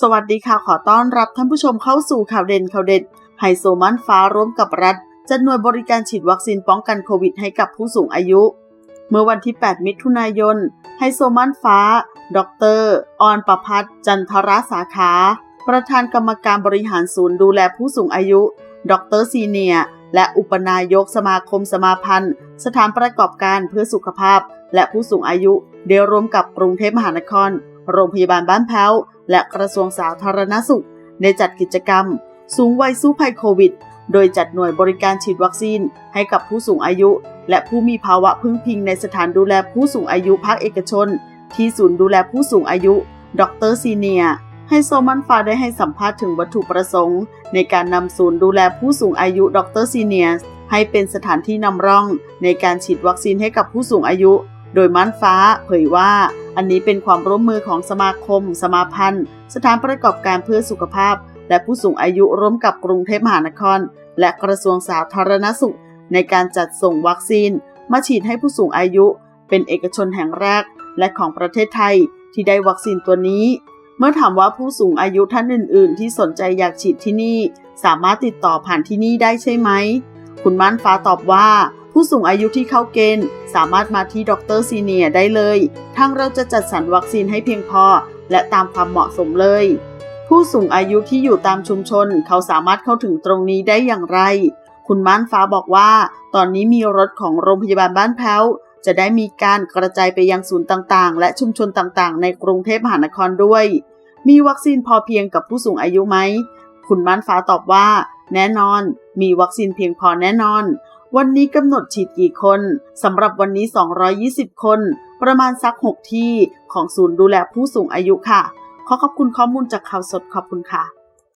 สวัสดีค่ะขอต้อนรับท่านผู้ชมเข้าสู่ข่าวเด่นข่าวเด็ดไฮโซมันฟ้าร่วมกับรัฐจัดหน่วยบริการฉีดวัคซีนป้องกันโควิดให้กับผู้สูงอายุ เมื่อวันที่ 8 มิถุนายนไฮโซมันฟ้า ดรออนประพัฒน์จันทรสาขา ประธานกรรมการบริหารศูนย์ดูแลผู้สูงอายุ ดรซีเนีย และอุปนายกสมาคมสมาพันธ์ สถานประกอบการเพื่อสุขภาพ และผู้สูงอายุเดียวร่วมกับกรุงเทพมหานคร โรงพยาบาลบ้านแพ้ว และกระทรวงสาธารณสุข ได้จัดกิจกรรม สูงวัยสู้ภัยโควิด โดยจัดหน่วยบริการฉีดวัคซีน ให้กับผู้สูงอายุ และผู้มีภาวะพึ่งพิงในสถานดูแลผู้สูงอายุภาคเอกชน ที่ศูนย์ดูแลผู้สูงอายุ ดรซีเนียให้โซมันฟาได้ให้สัมภาษณ์ถึงวัตถุประสงค์ ในการนำศูนย์ดูแลผู้สูงอายุดรซีเนียให้เป็นสถานที่นำร่อง ในการฉีดวัคซีนให้กับผู้สูงอายุ โดยมันฟ้าเผยว่า อันนี้เป็นความร่วมมือของสมาคม สมาพันธ์ สถานประกอบการเพื่อสุขภาพ และผู้สูงอายุร่วมกับกรุงเทพมหานคร และกระทรวงสาธารณสุข ในการจัดส่งวัคซีน มาฉีดให้ผู้สูงอายุ เป็นเอกชนแห่งแรก และของประเทศไทยที่ได้วัคซีนตัวนี้ เมื่อถามว่าผู้สูงอายุท่านอื่น ๆ ที่สนใจอยากฉีดที่นี่ สามารถติดต่อผ่านที่นี่ได้ใช่ไหม คุณม่านฟ้าตอบว่า ผู้สูงอายุที่เข้าเกณฑ์ สามารถมาที่ดรซีเนียได้เลย ทางเราจะจัดสรรวัคซีนให้เพียงพอ และตามความเหมาะสมเลย ผู้สูงอายุที่อยู่ตามชุมชน เขาสามารถเข้าถึงตรงนี้ได้อย่างไร คุณม่านฟ้าบอกว่า ตอนนี้มีรถของโรงพยาบาลบ้านแพ้ว จะได้มีการกระจายไปยังศูนย์ต่างๆ และชุมชนต่างๆ ในกรุงเทพมหานครด้วย มีวัคซีนพอเพียงกับผู้สูงอายุไหม คุณม่านฟ้าตอบว่า แน่นอน มีวัคซีนเพียงพอแน่นอน วันนี้กำหนดฉีดกี่คนสำหรับวันนี้ 220 คน ประมาณสัก 6 ที่ของศูนย์ดูแลผู้สูงอายุค่ะ ขอขอบคุณข้อมูลจากข่าวสดขอบคุณค่ะ